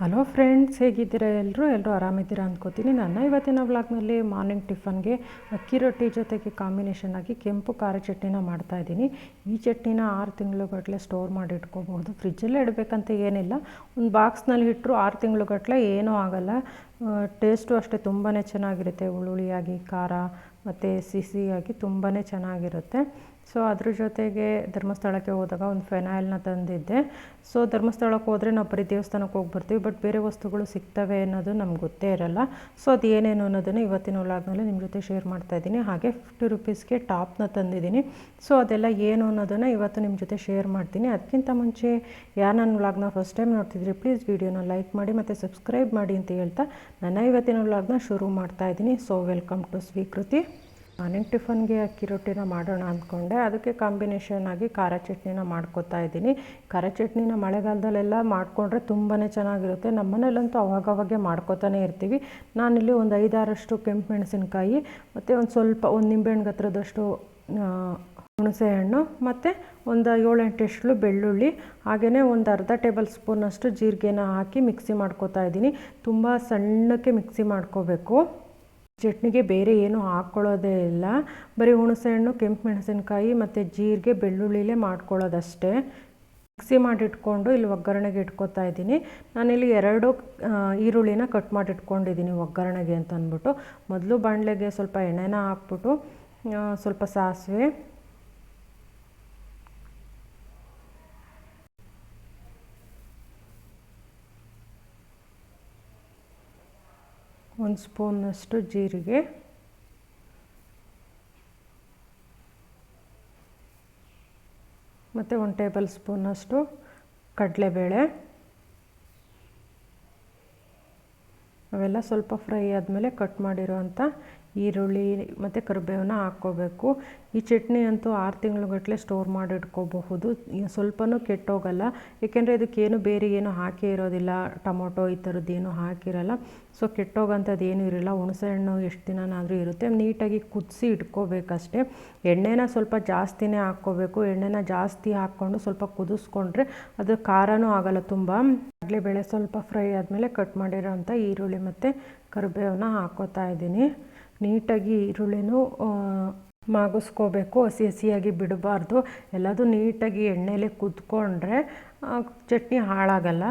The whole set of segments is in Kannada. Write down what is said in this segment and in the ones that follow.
ಹಲೋ ಫ್ರೆಂಡ್ಸ್ ಹೇಗಿದ್ದೀರಾ? ಎಲ್ಲರೂ ಎಲ್ಲರೂ ಆರಾಮಿದ್ದೀರಾ ಅಂದ್ಕೋತೀನಿ ನನ್ನ ಇವತ್ತಿನ ವ್ಲಾಗ್ನಲ್ಲಿ ಮಾರ್ನಿಂಗ್ ಟಿಫನ್ಗೆ ಅಕ್ಕಿ ರೊಟ್ಟಿ ಜೊತೆಗೆ ಕಾಂಬಿನೇಷನ್ ಆಗಿ ಕೆಂಪು ಖಾರ ಚಟ್ನಿನ ಮಾಡ್ತಾಯಿದ್ದೀನಿ ಈ ಚಟ್ನಿನ ಆರು ತಿಂಗಳುಗಟ್ಟಲೆ ಸ್ಟೋರ್ ಮಾಡಿ ಇಟ್ಕೋಬಹುದು ಫ್ರಿಜ್ಜಲ್ಲೇ ಇಡಬೇಕಂತ ಏನಿಲ್ಲ. ಒಂದು ಬಾಕ್ಸ್ನಲ್ಲಿ ಇಟ್ಟರು ಆರು ತಿಂಗಳುಗಟ್ಟಲೆ ಏನೂ ಆಗೋಲ್ಲ. ಟೇಸ್ಟು ಅಷ್ಟೇ ತುಂಬಾ ಚೆನ್ನಾಗಿರುತ್ತೆ. ಹುಳುಳಿಯಾಗಿ ಖಾರ, ಮತ್ತು ಸಿಹಿಯಾಗಿ ತುಂಬಾ ಚೆನ್ನಾಗಿರುತ್ತೆ. ಸೊ ಅದ್ರ ಜೊತೆಗೆ ಧರ್ಮಸ್ಥಳಕ್ಕೆ ಹೋದಾಗ ಒಂದು ಫೆನಾಯಿಲ್ನ ತಂದಿದ್ದೆ. ಸೊ ಧರ್ಮಸ್ಥಳಕ್ಕೆ ಹೋದರೆ ನಾವು ಬರೀ ದೇವಸ್ಥಾನಕ್ಕೆ ಹೋಗಿ ಬರ್ತೀವಿ ಬಟ್ ಬೇರೆ ವಸ್ತುಗಳು ಸಿಗ್ತವೆ ಅನ್ನೋದು ನಮ್ಗೆ ಗೊತ್ತೇ ಇರಲ್ಲ. ಸೊ ಅದು ಏನೇನು ಅನ್ನೋದನ್ನು ಇವತ್ತಿನ ವ್ಲಾಗ್ನಲ್ಲಿ ನಿಮ್ಮ ಜೊತೆ ಶೇರ್ ಮಾಡ್ತಾ ಇದ್ದೀನಿ. ಹಾಗೆ ಫಿಫ್ಟಿ ರುಪೀಸ್ಗೆ ಟಾಪ್ನ ತಂದಿದ್ದೀನಿ. ಸೊ ಅದೆಲ್ಲ ಏನು ಅನ್ನೋದನ್ನು ಇವತ್ತು ನಿಮ್ಮ ಜೊತೆ ಶೇರ್ ಮಾಡ್ತೀನಿ. ಅದಕ್ಕಿಂತ ಮುಂಚೆ ಯಾರು ನನ್ನ ವ್ಲಾಗ್ನ ಫಸ್ಟ್ ಟೈಮ್ ನೋಡ್ತಿದ್ರಿ ಪ್ಲೀಸ್ ವೀಡಿಯೋನ ಲೈಕ್ ಮಾಡಿ ಮತ್ತು ಸಬ್ಸ್ಕ್ರೈಬ್ ಮಾಡಿ ಅಂತ ಹೇಳ್ತಾ ನನ್ನ ಇವತ್ತಿನ ವ್ಲಾಗ್ನ ಶುರು ಮಾಡ್ತಾ ಇದ್ದೀನಿ. So welcome to Swikruthi morning ಟಿಫನ್ಗೆ ಅಕ್ಕಿ ರೊಟ್ಟಿನ ಮಾಡೋಣ ಅಂದ್ಕೊಂಡೆ. ಅದಕ್ಕೆ ಕಾಂಬಿನೇಷನ್ ಆಗಿ ಖಾರ ಚಟ್ನಿನ ಮಾಡ್ಕೊತಾ ಇದ್ದೀನಿ. ಖಾರ ಚಟ್ನಿನ ಮಳೆಗಾಲದಲ್ಲೆಲ್ಲ ಮಾಡಿಕೊಂಡ್ರೆ ತುಂಬಾ ಚೆನ್ನಾಗಿರುತ್ತೆ. ನಮ್ಮ ಮನೇಲಂತೂ ಅವಾಗವಾಗೆ ಮಾಡ್ಕೊತಾನೆ ಇರ್ತೀವಿ. ನಾನಿಲ್ಲಿ ಒಂದು ಐದಾರಷ್ಟು ಕೆಂಪು ಮೆಣಸಿನಕಾಯಿ ಮತ್ತು ಒಂದು ಸ್ವಲ್ಪ ಒಂದು ನಿಂಬೆಹಣ್ಣು ಹತ್ರದಷ್ಟು ಹುಣಸೆ ಹಣ್ಣು ಮತ್ತು ಒಂದು ಏಳೆಂಟು ಎಷ್ಟಲು ಬೆಳ್ಳುಳ್ಳಿ ಹಾಗೆಯೇ ಒಂದು ಅರ್ಧ ಟೇಬಲ್ ಸ್ಪೂನಷ್ಟು ಜೀರಿಗೆನ ಹಾಕಿ ಮಿಕ್ಸಿ ಮಾಡ್ಕೋತಾ ಇದ್ದೀನಿ. ತುಂಬ ಸಣ್ಣಕ್ಕೆ ಮಿಕ್ಸಿ ಮಾಡ್ಕೋಬೇಕು. ಚಟ್ನಿಗೆ ಬೇರೆ ಏನೂ ಹಾಕ್ಕೊಳ್ಳೋದೇ ಇಲ್ಲ. ಬರೀ ಹುಣಸೆಹಣ್ಣು ಕೆಂಪು ಮೆಣಸಿನ್ಕಾಯಿ ಮತ್ತು ಜೀರಿಗೆ, ಬೆಳ್ಳುಳ್ಳಿಲೇ ಮಾಡ್ಕೊಳ್ಳೋದಷ್ಟೇ. ಮಿಕ್ಸಿ ಮಾಡಿಟ್ಕೊಂಡು ಇಲ್ಲಿ ಒಗ್ಗರಣೆಗೆ ಇಟ್ಕೊತಾ ಇದ್ದೀನಿ. ನಾನಿಲ್ಲಿ ಎರಡು ಈರುಳ್ಳಿನ ಕಟ್ ಮಾಡಿಟ್ಕೊಂಡಿದ್ದೀನಿ ಒಗ್ಗರಣೆಗೆ ಅಂತ ಅಂದ್ಬಿಟ್ಟು ಮೊದಲು ಬಾಣಲೆಗೆ ಸ್ವಲ್ಪ ಎಣ್ಣೆನ ಹಾಕ್ಬಿಟ್ಟು ಸ್ವಲ್ಪ ಸಾಸಿವೆ ಒಂದು ಸ್ಪೂನಷ್ಟು ಜೀರಿಗೆ. ಮತ್ತು ಒಂದು ಟೇಬಲ್ ಸ್ಪೂನಷ್ಟು ಕಡಲೆಬೇಳೆ. ಅವೆಲ್ಲ ಸ್ವಲ್ಪ ಫ್ರೈ ಆದಮೇಲೆ ಕಟ್ ಮಾಡಿರೋವಂಥ ಈರುಳ್ಳಿ ಮತ್ತು ಕರಿಬೇವನ್ನ ಹಾಕ್ಕೋಬೇಕು. ಈ ಚಟ್ನಿ ಅಂತೂ ಆರು ತಿಂಗಳುಗಟ್ಟಲೆ ಸ್ಟೋರ್ ಮಾಡಿ ಇಟ್ಕೋಬಹುದು ಸ್ವಲ್ಪನೂ ಕೆಟ್ಟೋಗಲ್ಲ. ಏಕೆಂದರೆ ಇದಕ್ಕೇನು ಬೇರೆ ಏನು ಹಾಕಿ ಇರೋದಿಲ್ಲ. ಟೊಮೊಟೊ ಈ ಥರದ್ದು ಏನು ಹಾಕಿರಲ್ಲ. ಸೊ ಕೆಟ್ಟೋಗಂಥದ್ದು ಏನೂ ಇರಲ್ಲ. ಹುಣಸೆಹಣ್ಣು ಎಷ್ಟು ದಿನನಾದರೂ ಇರುತ್ತೆ. ನೀಟಾಗಿ ಕುದಿಸಿ ಇಟ್ಕೋಬೇಕಷ್ಟೇ. ಎಣ್ಣೆನ ಸ್ವಲ್ಪ ಜಾಸ್ತಿನೇ ಹಾಕ್ಕೋಬೇಕು. ಎಣ್ಣೆನ ಜಾಸ್ತಿ ಹಾಕ್ಕೊಂಡು ಸ್ವಲ್ಪ ಕುದಿಸ್ಕೊಂಡ್ರೆ ಅದು ಖಾರನೂ ಆಗೋಲ್ಲ ತುಂಬ. ಕಡಲೆಬೇಳೆ ಸ್ವಲ್ಪ ಫ್ರೈ ಆದಮೇಲೆ ಕಟ್ ಮಾಡಿರೋಂಥ ಈರುಳ್ಳಿ ಮತ್ತು ಕರಿಬೇವನ್ನ ಹಾಕೋತಾ ಇದ್ದೀನಿ. ನೀಟಾಗಿ ಈರುಳ್ಳಿನೂ ಮಾಗಿಸ್ಕೋಬೇಕು, ಹಸಿ ಹಸಿಯಾಗಿ ಬಿಡಬಾರ್ದು. ಎಲ್ಲದೂ ನೀಟಾಗಿ ಎಣ್ಣೆಲೆ ಕುದ್ಕೊಂಡ್ರೆ ಚಟ್ನಿ ಹಾಳಾಗಲ್ಲ.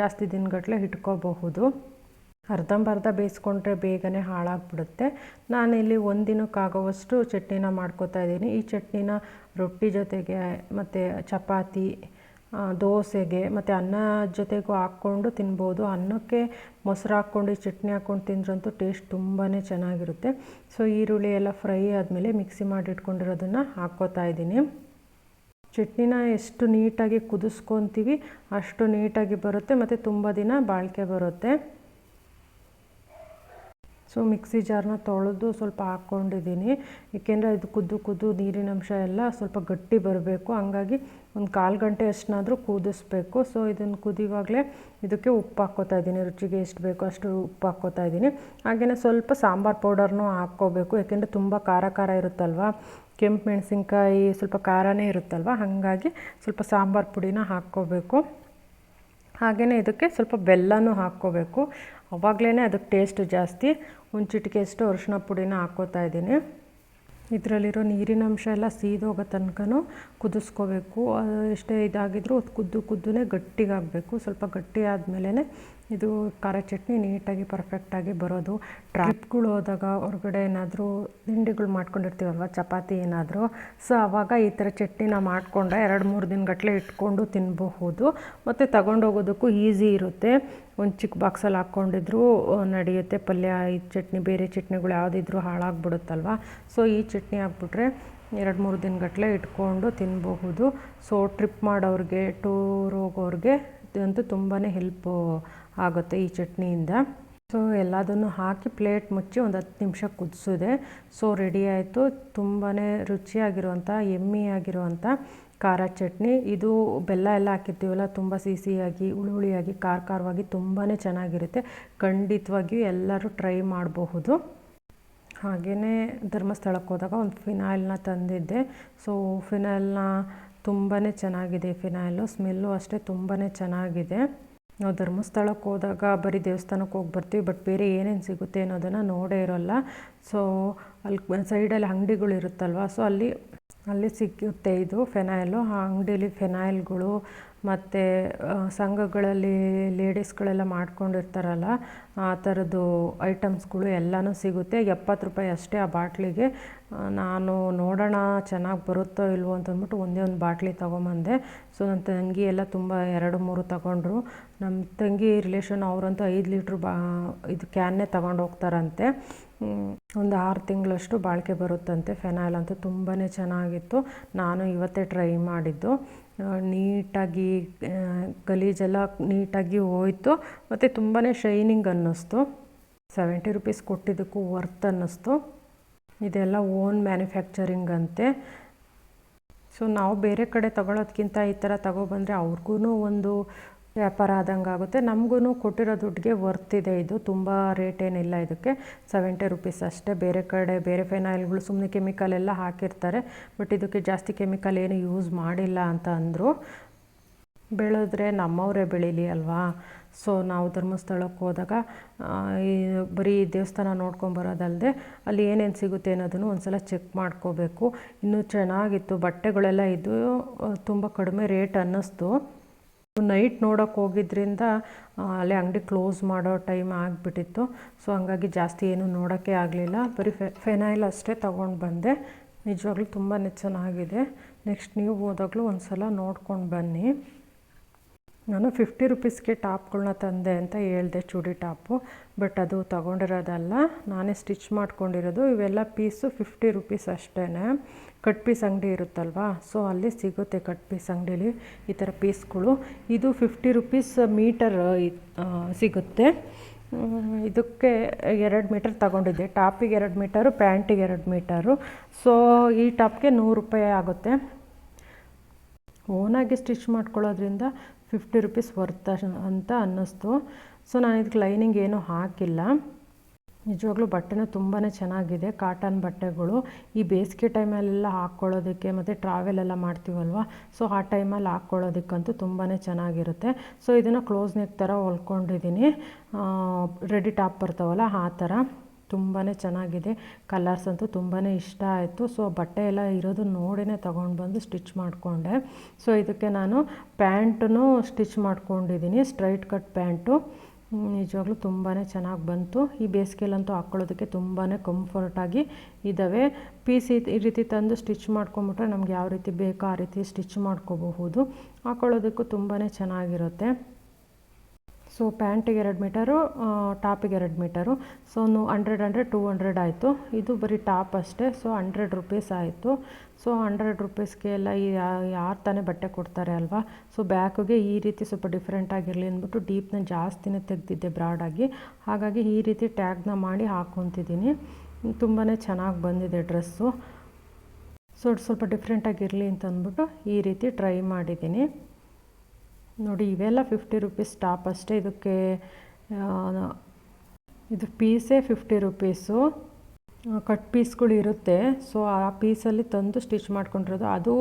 ಜಾಸ್ತಿ ದಿನಗಟ್ಟಲೆ ಇಟ್ಕೋಬಹುದು. ಅರ್ಧಂಬರ್ಧ ಬೇಯಿಸ್ಕೊಂಡ್ರೆ ಬೇಗನೆ ಹಾಳಾಗ್ಬಿಡುತ್ತೆ. ನಾನಿಲ್ಲಿ ಒಂದು ದಿನಕ್ಕಾಗುವಷ್ಟು ಚಟ್ನಿನ ಮಾಡ್ಕೋತಾ ಇದ್ದೀನಿ. ಈ ಚಟ್ನಿನ ರೊಟ್ಟಿ ಜೊತೆಗೆ, ಮತ್ತು ಚಪಾತಿ ದೋಸೆಗೆ, ಮತ್ತು ಅನ್ನ ಜೊತೆಗೂ ಹಾಕ್ಕೊಂಡು ತಿನ್ಬೋದು. ಅನ್ನಕ್ಕೆ ಮೊಸರು ಹಾಕ್ಕೊಂಡು, ಚಟ್ನಿ ಹಾಕ್ಕೊಂಡು ತಿಂದ್ರಂತೂ ಟೇಸ್ಟ್ ತುಂಬಾ ಚೆನ್ನಾಗಿರುತ್ತೆ. ಸೊ ಈರುಳ್ಳಿ ಎಲ್ಲ ಫ್ರೈ ಆದಮೇಲೆ ಮಿಕ್ಸಿ ಮಾಡಿಟ್ಕೊಂಡಿರೋದನ್ನು ಹಾಕ್ಕೋತಾ ಇದ್ದೀನಿ. ಚಟ್ನಿನ ಎಷ್ಟು ನೀಟಾಗಿ ಕುದಿಸ್ಕೊತೀವಿ ಅಷ್ಟು ನೀಟಾಗಿ ಬರುತ್ತೆ, ಮತ್ತು ತುಂಬ ದಿನ ಬಾಳಿಕೆ ಬರುತ್ತೆ. ಸೊ ಮಿಕ್ಸಿ ಜಾರ್ನ ತೊಳೆದು ಸ್ವಲ್ಪ ಹಾಕ್ಕೊಂಡಿದ್ದೀನಿ. ಏಕೆಂದರೆ ಇದು ಕುದ್ದು ಕುದ್ದು ನೀರಿನಂಶ ಎಲ್ಲ ಸ್ವಲ್ಪ ಗಟ್ಟಿ ಬರಬೇಕು. ಹಂಗಾಗಿ ಒಂದು ಕಾಲು ಗಂಟೆ ಅಷ್ಟನ್ನಾದರೂ ಕುದಿಸ್ಬೇಕು. ಸೊ ಇದನ್ನು ಕುದಿವಾಗಲೇ ಇದಕ್ಕೆ ಉಪ್ಪು ಹಾಕ್ಕೋತಾ ಇದ್ದೀನಿ. ರುಚಿಗೆ ಎಷ್ಟು ಬೇಕೋ ಅಷ್ಟು ಉಪ್ಪು ಹಾಕ್ಕೋತಾ ಇದ್ದೀನಿ. ಹಾಗೆಯೇ ಸ್ವಲ್ಪ ಸಾಂಬಾರು ಪೌಡರ್ನೂ ಹಾಕ್ಕೋಬೇಕು. ಏಕೆಂದರೆ ತುಂಬ ಖಾರ ಖಾರ ಇರುತ್ತಲ್ವ? ಕೆಂಪು ಮೆಣಸಿನ್ಕಾಯಿ ಸ್ವಲ್ಪ ಖಾರನೇ ಇರುತ್ತಲ್ವ? ಹಾಗಾಗಿ ಸ್ವಲ್ಪ ಸಾಂಬಾರು ಪುಡಿನ ಹಾಕ್ಕೋಬೇಕು. ಹಾಗೆಯೇ ಇದಕ್ಕೆ ಸ್ವಲ್ಪ ಬೆಲ್ಲನೂ ಹಾಕ್ಕೋಬೇಕು. ಅವಾಗಲೇ ಅದಕ್ಕೆ ಟೇಸ್ಟ್ ಜಾಸ್ತಿ. ಒಂದು ಚಿಟಿಕೆಯಷ್ಟು ಅರಿಶಿನ ಪುಡಿನ ಹಾಕ್ಕೋತಾ ಇದ್ದೀನಿ. ಇದರಲ್ಲಿರೋ ನೀರಿನ ಅಂಶ ಎಲ್ಲ ಸೀದೋಗೋ ತನಕನೂ ಕುದಿಸ್ಕೋಬೇಕು. ಎಷ್ಟೇ ಇದಾಗಿದ್ರೂ ಕುದ್ದು ಕುದ್ದುನೇ ಗಟ್ಟಿಗಾಗಬೇಕು. ಸ್ವಲ್ಪ ಗಟ್ಟಿ ಆದಮೇಲೆ ಇದು ಖಾರ ಚಟ್ನಿ ನೀಟಾಗಿ ಪರ್ಫೆಕ್ಟಾಗಿ ಬರೋದು. ಟ್ರಿಪ್ಗಳು ಹೋದಾಗ ಹೊರಗಡೆ ಏನಾದರೂ ತಿಂಡಿಗಳು ಮಾಡ್ಕೊಂಡಿರ್ತೀವಲ್ವ? ಚಪಾತಿ ಏನಾದರೂ. ಸೊ ಆವಾಗ ಈ ಥರ ಚಟ್ನಿನ ಮಾಡಿಕೊಂಡ್ರೆ ಎರಡು ಮೂರು ದಿನಗಟ್ಟಲೆ ಇಟ್ಕೊಂಡು ತಿನ್ನಬಹುದು ಮತ್ತು ತಗೊಂಡೋಗೋದಕ್ಕೂ ಈಸಿ ಇರುತ್ತೆ. ಒಂದು ಚಿಕ್ಕ ಬಾಕ್ಸಲ್ಲಿ ಹಾಕ್ಕೊಂಡಿದ್ರು ನಡೆಯುತ್ತೆ ಪಲ್ಯ, ಈ ಚಟ್ನಿ, ಬೇರೆ ಚಟ್ನಿಗಳು ಯಾವುದಿದ್ರೂ ಹಾಳಾಗ್ಬಿಡುತ್ತಲ್ವ? ಸೊ ಈ ಚಟ್ನಿ ಹಾಕ್ಬಿಟ್ರೆ ಎರಡು ಮೂರು ದಿನಗಟ್ಟಲೆ ಇಟ್ಕೊಂಡು ತಿನ್ನಬಹುದು ಸೊ ಟ್ರಿಪ್ ಮಾಡೋರಿಗೆ ಟೂರ್ ಹೋಗೋರಿಗೆ ಅಂತೂ ತುಂಬಾ ಹೆಲ್ಪು ಆಗುತ್ತೆ ಈ ಚಟ್ನಿಯಿಂದ. ಸೊ ಎಲ್ಲದನ್ನು ಹಾಕಿ ಪ್ಲೇಟ್ ಮುಚ್ಚಿ ಒಂದು ಹತ್ತು ನಿಮಿಷ ಕುದಿಸಿದೆ. ಸೊ ರೆಡಿ ಆಯಿತು. ತುಂಬಾ ರುಚಿಯಾಗಿರುವಂಥ, ಎಮ್ಮಿಯಾಗಿರುವಂಥ ಖಾರ ಚಟ್ನಿ. ಇದು ಬೆಲ್ಲ ಎಲ್ಲ ಹಾಕಿರ್ತೀವಲ್ಲ, ತುಂಬ ಸಿಹಿಯಾಗಿ ಹುಳಿ ಹುಳಿಯಾಗಿ ಖಾರ ಖಾರವಾಗಿ ತುಂಬಾ ಚೆನ್ನಾಗಿರುತ್ತೆ. ಖಂಡಿತವಾಗಿಯೂ ಎಲ್ಲರೂ ಟ್ರೈ ಮಾಡಬಹುದು. ಹಾಗೆಯೇ ಧರ್ಮಸ್ಥಳಕ್ಕೆ ಹೋದಾಗ ಒಂದು ಫಿನಾಯಿಲ್ನ ತಂದಿದ್ದೆ. ಸೊ ಫಿನಾಯಿಲ್ನ ತುಂಬಾ ಚೆನ್ನಾಗಿದೆ ಫಿನಾಯಿಲು ಸ್ಮೆಲ್ಲು ಅಷ್ಟೇ ತುಂಬಾ ಚೆನ್ನಾಗಿದೆ. ನಾವು ಧರ್ಮಸ್ಥಳಕ್ಕೆ ಹೋದಾಗ ಬರೀ ದೇವಸ್ಥಾನಕ್ಕೆ ಹೋಗಿ ಬರ್ತೀವಿ ಬಟ್ ಬೇರೆ ಏನೇನು ಸಿಗುತ್ತೆ ಅನ್ನೋದನ್ನು ನೋಡೇ ಇರೋಲ್ಲ. ಸೊ ಅಲ್ಲಿ, ಸೈಡಲ್ಲಿ ಅಂಗಡಿಗಳು ಇರುತ್ತಲ್ವ ಸೊ ಅಲ್ಲಿ ಅಲ್ಲಿ ಸಿಗುತ್ತೆ ಇದು ಫೆನಾಯ್ಲು. ಆ ಅಂಗಡೀಲಿ ಫೆನಾಯ್ಲ್ಗಳು ಮತ್ತು ಸಂಘಗಳಲ್ಲಿ ಲೇಡೀಸ್ಗಳೆಲ್ಲ ಮಾಡ್ಕೊಂಡಿರ್ತಾರಲ್ಲ, ಆ ಥರದ್ದು ಐಟಮ್ಸ್ಗಳು ಎಲ್ಲನೂ ಸಿಗುತ್ತೆ. ಎಪ್ಪತ್ತು ರೂಪಾಯಿ ಅಷ್ಟೇ ಆ ಬಾಟ್ಲಿಗೆ. ನಾನು ನೋಡೋಣ ಚೆನ್ನಾಗಿ ಬರುತ್ತೋ ಇಲ್ವೋ ಅಂತಂದ್ಬಿಟ್ಟು ಒಂದೇ ಒಂದು ಬಾಟ್ಲಿ ತೊಗೊಂಬಂದೆ. ಸೊ, ನನ್ನ ತಂಗಿ ಎಲ್ಲ ತುಂಬ ಎರಡು ಮೂರು ತಗೊಂಡ್ರು. ನಮ್ಮ ತಂಗಿ ರಿಲೇಷನ್ ಅವರಂತೂ ಐದು ಲೀಟ್ರ್ ಬಾ, ಇದು ಕ್ಯಾನ್ನೇ ತೊಗೊಂಡು ಹೋಗ್ತಾರಂತೆ ಒಂದು ಆರು ತಿಂಗಳಷ್ಟು ಬಾಳಿಕೆ ಬರುತ್ತಂತೆ. ಫೆನಾಯ್ಲ್ ಅಂತೂ ತುಂಬಾ ಚೆನ್ನಾಗಿತ್ತು. ನಾನು ಇವತ್ತೇ ಟ್ರೈ ಮಾಡಿದ್ದು. ನೀಟಾಗಿ ಗಲೀಜೆಲ್ಲ ನೀಟಾಗಿ ಹೋಯ್ತು. ಮತ್ತು ತುಂಬಾ ಶೈನಿಂಗ್ ಅನ್ನಿಸ್ತು. ಸೆವೆಂಟಿ ರುಪೀಸ್ ಕೊಟ್ಟಿದ್ದಕ್ಕೂ ವರ್ತ್ ಅನ್ನಿಸ್ತು. ಇದೆಲ್ಲ ಓನ್ ಮ್ಯಾನುಫ್ಯಾಕ್ಚರಿಂಗ್ ಅಂತೆ. ಸೊ ನಾವು ಬೇರೆ ಕಡೆ ತಗೊಳ್ಳೋದ್ಕಿಂತ ಈ ಥರ ತಗೊಬಂದರೆ ಅವ್ರಿಗೂ ಒಂದು ವ್ಯಾಪಾರ ಆದಂಗೆ ಆಗುತ್ತೆ. ನಮಗೂ ಕೊಟ್ಟಿರೋ ದುಡ್ಡಿಗೆ ವರ್ತಿದೆ ಇದು ತುಂಬ ರೇಟ್ ಏನಿಲ್ಲ ಇದಕ್ಕೆ. ಸೆವೆಂಟಿ ರುಪೀಸ್ ಅಷ್ಟೇ. ಬೇರೆ ಕಡೆ ಬೇರೆ ಫೆನಾಯಿಲ್ಗಳು ಸುಮ್ಮನೆ ಕೆಮಿಕಲ್ ಎಲ್ಲ ಹಾಕಿರ್ತಾರೆ. ಬಟ್ ಇದಕ್ಕೆ ಜಾಸ್ತಿ ಕೆಮಿಕಲ್ ಏನು ಯೂಸ್ ಮಾಡಿಲ್ಲ ಅಂತ ಅಂದರು. ಬೆಳೆದ್ರೆ ನಮ್ಮವರೇ ಬೆಳೀಲಿ ಅಲ್ವಾ? ಸೊ ನಾವು ಧರ್ಮಸ್ಥಳಕ್ಕೆ ಹೋದಾಗ ಈ ಬರೀ ದೇವಸ್ಥಾನ ನೋಡ್ಕೊಂಬರೋದಲ್ಲದೆ ಅಲ್ಲಿ ಏನೇನು ಸಿಗುತ್ತೆ ಅನ್ನೋದನ್ನು ಒಂದು ಸಲ ಚೆಕ್ ಮಾಡ್ಕೋಬೇಕು. ಇನ್ನೂ ಚೆನ್ನಾಗಿತ್ತು. ಬಟ್ಟೆಗಳೆಲ್ಲ ಇದು ತುಂಬ ಕಡಿಮೆ ರೇಟ್ ಅನ್ನಿಸ್ತು. ನೈಟ್ ನೋಡೋಕೆ ಹೋಗಿದ್ದರಿಂದ ಅಲ್ಲೇ ಅಂಗಡಿ ಕ್ಲೋಸ್ ಮಾಡೋ ಟೈಮ್ ಆಗಿಬಿಟ್ಟಿತ್ತು. ಸೊ ಹಂಗಾಗಿ ಜಾಸ್ತಿ ಏನು ನೋಡೋಕ್ಕೆ ಆಗಲಿಲ್ಲ. ಬರೀ ಫೆ ಫೆನೈಲ್ ಅಷ್ಟೇ ತೊಗೊಂಡು ಬಂದೆ. ನಿಜವಾಗ್ಲೂ ತುಂಬಾ ಚೆನ್ನಾಗಿದೆ. ನೆಕ್ಸ್ಟ್ ನೀವು ಹೋದಾಗಲೂ ಒಂದು ಸಲ ನೋಡ್ಕೊಂಡು ಬನ್ನಿ. ನಾನು ಫಿಫ್ಟಿ ರುಪೀಸ್ಗೆ ಟಾಪ್ಗಳನ್ನ ತಂದೆ ಅಂತ ಹೇಳಿದೆ ಚೂಡಿ ಟಾಪು, ಬಟ್ ಅದು ತೊಗೊಂಡಿರೋದಲ್ಲ. ನಾನೇ ಸ್ಟಿಚ್ ಮಾಡ್ಕೊಂಡಿರೋದು. ಇವೆಲ್ಲ ಪೀಸು ಫಿಫ್ಟಿ ರುಪೀಸ್ ಅಷ್ಟೇ ಕಟ್ ಪೀಸ್ ಅಂಗಡಿ ಇರುತ್ತಲ್ವಾ? ಸೊ ಅಲ್ಲಿ ಸಿಗುತ್ತೆ ಕಟ್ ಪೀಸ್ ಅಂಗಡೀಲಿ ಈ ಥರ ಪೀಸ್ಗಳು. ಇದು ಫಿಫ್ಟಿ ರುಪೀಸ್ ಮೀಟರ್ ಸಿಗುತ್ತೆ. ಇದಕ್ಕೆ ಎರಡು ಮೀಟರ್ ತಗೊಂಡಿದ್ದೆ. ಟಾಪಿಗೆ ಎರಡು ಮೀಟರು ಪ್ಯಾಂಟಿಗೆ ಎರಡು ಮೀಟರು ಸೊ ಈ ಟಾಪ್ಗೆ ನೂರು ರೂಪಾಯಿ ಆಗುತ್ತೆ. ಓನಾಗಿ ಸ್ಟಿಚ್ ಮಾಡ್ಕೊಳ್ಳೋದ್ರಿಂದ ಫಿಫ್ಟಿ ರುಪೀಸ್ ವರ್ತ್ ಅಂತ ಅನ್ನಿಸ್ತು. ಸೊ ನಾನು ಇದಕ್ಕೆ ಲೈನಿಂಗ್ ಏನೂ ಹಾಕಿಲ್ಲ. ನಿಜವಾಗ್ಲೂ ಬಟ್ಟೆನೂ ತುಂಬಾ ಚೆನ್ನಾಗಿದೆ ಕಾಟನ್ ಬಟ್ಟೆಗಳು. ಈ ಬೇಸಿಗೆ ಟೈಮಲ್ಲೆಲ್ಲ ಹಾಕ್ಕೊಳ್ಳೋದಕ್ಕೆ ಮತ್ತು ಟ್ರಾವೆಲೆಲ್ಲ ಮಾಡ್ತೀವಲ್ವ? ಸೊ ಆ ಟೈಮಲ್ಲಿ ಹಾಕ್ಕೊಳ್ಳೋದಕ್ಕಂತೂ ತುಂಬಾ ಚೆನ್ನಾಗಿರುತ್ತೆ. ಸೊ ಇದನ್ನು ಕ್ಲೋಸ್ ನೆಕ್ ಥರ ಹೊಲ್ಕೊಂಡಿದ್ದೀನಿ. ರೆಡಿ ಟಾಪ್ ಬರ್ತಾವಲ್ಲ, ಆ ಥರ ತುಂಬಾ ಚೆನ್ನಾಗಿದೆ. ಕಲರ್ಸ್ ಅಂತೂ ತುಂಬಾ ಇಷ್ಟ ಆಯಿತು. ಸೊ ಬಟ್ಟೆ ಎಲ್ಲ ಇರೋದು ನೋಡಿನೇ ತೊಗೊಂಡು ಬಂದು ಸ್ಟಿಚ್ ಮಾಡಿಕೊಂಡೆ. ಸೊ ಇದಕ್ಕೆ ನಾನು ಪ್ಯಾಂಟನ್ನು ಸ್ಟಿಚ್ ಮಾಡ್ಕೊಂಡಿದ್ದೀನಿ. Straight cut pant. ನಿಜವಾಗ್ಲೂ ತುಂಬಾ ಚೆನ್ನಾಗಿ ಬಂತು. ಈ ಬೇಸಿಗೆಲ್ಲಂತೂ ಹಾಕ್ಕೊಳ್ಳೋದಕ್ಕೆ ತುಂಬಾ ಕಂಫರ್ಟಾಗಿ ಇದ್ದಾವೆ ಪೀಸ್ ಈ ರೀತಿ ತಂದು ಸ್ಟಿಚ್ ಮಾಡ್ಕೊಂಬಿಟ್ರೆ ನಮ್ಗೆ ಯಾವ ರೀತಿ ಬೇಕೋ ಆ ರೀತಿ ಸ್ಟಿಚ್ ಮಾಡ್ಕೋಬಹುದು. ಹಾಕ್ಕೊಳ್ಳೋದಕ್ಕೂ ತುಂಬಾ ಚೆನ್ನಾಗಿರುತ್ತೆ. ಸೊ ಪ್ಯಾಂಟಿಗೆ ಎರಡು ಮೀಟರು ಟಾಪಿಗೆ ಎರಡು ಮೀಟರು. ಸೊ ನು ಹಂಡ್ರೆಡ್ ಅಂದರೆ ಟೂ ಹಂಡ್ರೆಡ್ ಆಯಿತು. ಇದು ಬರೀ ಟಾಪ್ ಅಷ್ಟೇ. ಸೊ ಹಂಡ್ರೆಡ್ ರುಪೀಸ್ ಆಯಿತು. ಸೊ ಹಂಡ್ರೆಡ್ ರುಪೀಸ್ಗೆ ಎಲ್ಲ ಯಾರು ತಾನೇ ಬಟ್ಟೆ ಕೊಡ್ತಾರೆ ಅಲ್ವಾ? ಸೊ ಬ್ಯಾಕಿಗೆ ಈ ರೀತಿ ಸ್ವಲ್ಪ ಡಿಫ್ರೆಂಟ್ ಆಗಿರಲಿ ಅಂದ್ಬಿಟ್ಟು ಡೀಪ್ನ ಜಾಸ್ತಿನೇ ತೆಗೆದಿದ್ದೆ ಬ್ರಾಡಾಗಿ ಹಾಗಾಗಿ ಈ ರೀತಿ ಟ್ಯಾಗ್ನ ಮಾಡಿ ಹಾಕ್ಕೊತಿದ್ದೀನಿ ತುಂಬಾ ಚೆನ್ನಾಗಿ ಬಂದಿದೆ ಡ್ರೆಸ್ಸು ಸೊ ಸ್ವಲ್ಪ ಡಿಫ್ರೆಂಟಾಗಿರಲಿ ಅಂತ ಅಂದ್ಬಿಟ್ಟು ಈ ರೀತಿ ಟ್ರೈ ಮಾಡಿದ್ದೀನಿ. ನೋಡಿ, ಇವೆಲ್ಲ ಫಿಫ್ಟಿ ರುಪೀಸ್ ಟಾಪ್ ಅಷ್ಟೇ. ಇದಕ್ಕೆ ಇದು ಪೀಸೇ ಫಿಫ್ಟಿ ರುಪೀಸು ಕಟ್ ಪೀಸ್ಗಳು ಇರುತ್ತೆ. ಸೊ ಆ ಪೀಸಲ್ಲಿ ತಂದು ಸ್ಟಿಚ್ ಮಾಡ್ಕೊಂಡಿರೋದು. ಅದು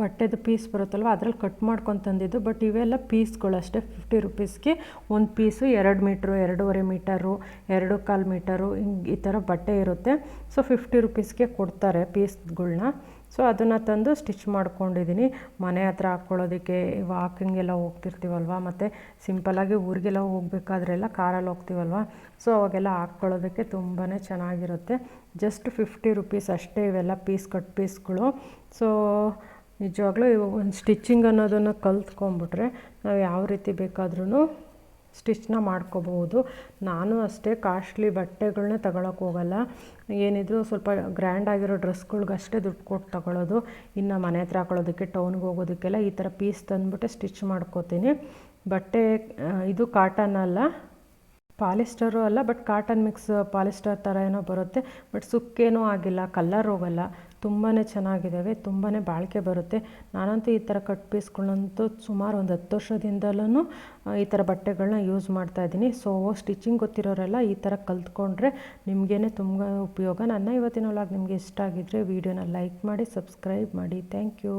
ಬಟ್ಟೆದು ಪೀಸ್ ಬರುತ್ತಲ್ವ, ಅದರಲ್ಲಿ ಕಟ್ ಮಾಡ್ಕೊಂಡು ತಂದಿದ್ದು. ಬಟ್ ಇವೆಲ್ಲ ಪೀಸ್ಗಳು ಅಷ್ಟೇ ಫಿಫ್ಟಿ ರುಪೀಸ್ಗೆ ಒಂದು ಪೀಸು ಎರಡು ಮೀಟ್ರು, ಎರಡೂವರೆ ಮೀಟರು, ಎರಡು ಕಾಲು ಮೀಟರು, ಹಿಂಗೆ ಈ ಥರ ಬಟ್ಟೆ ಇರುತ್ತೆ. ಸೊ ಫಿಫ್ಟಿ ರುಪೀಸ್ಗೆ ಕೊಡ್ತಾರೆ ಪೀಸ್ಗಳನ್ನ ಸೊ ಅದನ್ನು ತಂದು ಸ್ಟಿಚ್ ಮಾಡ್ಕೊಂಡಿದ್ದೀನಿ ಮನೆ ಹತ್ರ ಹಾಕ್ಕೊಳ್ಳೋದಕ್ಕೆ ವಾಕಿಂಗ್ ಎಲ್ಲ ಹೋಗ್ತಿರ್ತೀವಲ್ವ? ಮತ್ತು ಸಿಂಪಲಾಗಿ ಊರಿಗೆಲ್ಲ ಹೋಗಬೇಕಾದ್ರೆಲ್ಲ ಕಾರಲ್ಲಿ ಹೋಗ್ತೀವಲ್ವ? ಸೊ ಅವಾಗೆಲ್ಲ ಹಾಕ್ಕೊಳ್ಳೋದಕ್ಕೆ ತುಂಬಾ ಚೆನ್ನಾಗಿರುತ್ತೆ. ಜಸ್ಟ್ ಫಿಫ್ಟಿ ರುಪೀಸ್ ಅಷ್ಟೇ ಇವೆಲ್ಲ ಪೀಸ್ ಕಟ್ ಪೀಸ್ಗಳು ಸೊ ನಿಜವಾಗ್ಲೂ ಒಂದು ಸ್ಟಿಚ್ಚಿಂಗ್ ಅನ್ನೋದನ್ನು ಕಲ್ತ್ಕೊಂಬಿಟ್ರೆ ನಾವು ಯಾವ ರೀತಿ ಬೇಕಾದ್ರೂ ಸ್ಟಿಚ್ನ ಮಾಡ್ಕೋಬಹುದು. ನಾನು ಅಷ್ಟೇ ಕಾಸ್ಟ್ಲಿ ಬಟ್ಟೆಗಳನ್ನ ತಗೊಳಕ್ಕೆ ಹೋಗಲ್ಲ. ಏನಿದ್ರು ಸ್ವಲ್ಪ ಗ್ರ್ಯಾಂಡ್ ಆಗಿರೋ ಡ್ರೆಸ್ಗಳ್ಗಷ್ಟೇ ದುಡ್ಡು ಕೊಟ್ಟು ತಗೊಳ್ಳೋದು ಇನ್ನು ಮನೆ ಹತ್ರ ಹಾಕೊಳ್ಳೋದಕ್ಕೆ ಟೌನ್ಗೆ ಹೋಗೋದಕ್ಕೆಲ್ಲ ಈ ಥರ ಪೀಸ್ ತಂದುಬಿಟ್ಟೆ ಸ್ಟಿಚ್ ಮಾಡ್ಕೋತೀನಿ. ಬಟ್ಟೆ ಇದು ಕಾಟನ್ ಅಲ್ಲ. ಪಾಲಿಸ್ಟರು ಅಲ್ಲ ಬಟ್ ಕಾಟನ್ ಮಿಕ್ಸ್ ಪಾಲಿಸ್ಟರ್ ಥರ ಏನೋ ಬರುತ್ತೆ. ಬಟ್ ಸುಕ್ಕೇನೂ ಆಗಿಲ್ಲ ಕಲ್ಲರ್ ಹೋಗಲ್ಲ. ತುಂಬಾ ಚೆನ್ನಾಗಿದ್ದಾವೆ ತುಂಬಾ ಬಾಳಿಕೆ ಬರುತ್ತೆ. ನಾನಂತೂ ಈ ಥರ ಕಟ್ ಪೀಸ್ಗಳಂತೂ ಸುಮಾರು ಒಂದು ಹತ್ತು ವರ್ಷದಿಂದಲೂ ಈ ಥರ ಬಟ್ಟೆಗಳನ್ನ ಯೂಸ್ ಮಾಡ್ತಾಯಿದ್ದೀನಿ ಸೊ ಸ್ಟಿಚಿಂಗ್ ಗೊತ್ತಿರೋರೆಲ್ಲ ಈ ಥರ ಕಲ್ತ್ಕೊಂಡ್ರೆ ನಿಮಗೇ ತುಂಬ ಉಪಯೋಗ. ನನ್ನ ಇವತ್ತಿನ ಒಳಗೆ ನಿಮಗೆ ಇಷ್ಟ ಆಗಿದ್ದರೆ ವೀಡಿಯೋನ ಲೈಕ್ ಮಾಡಿ, ಸಬ್ಸ್ಕ್ರೈಬ್ ಮಾಡಿ. Thank you.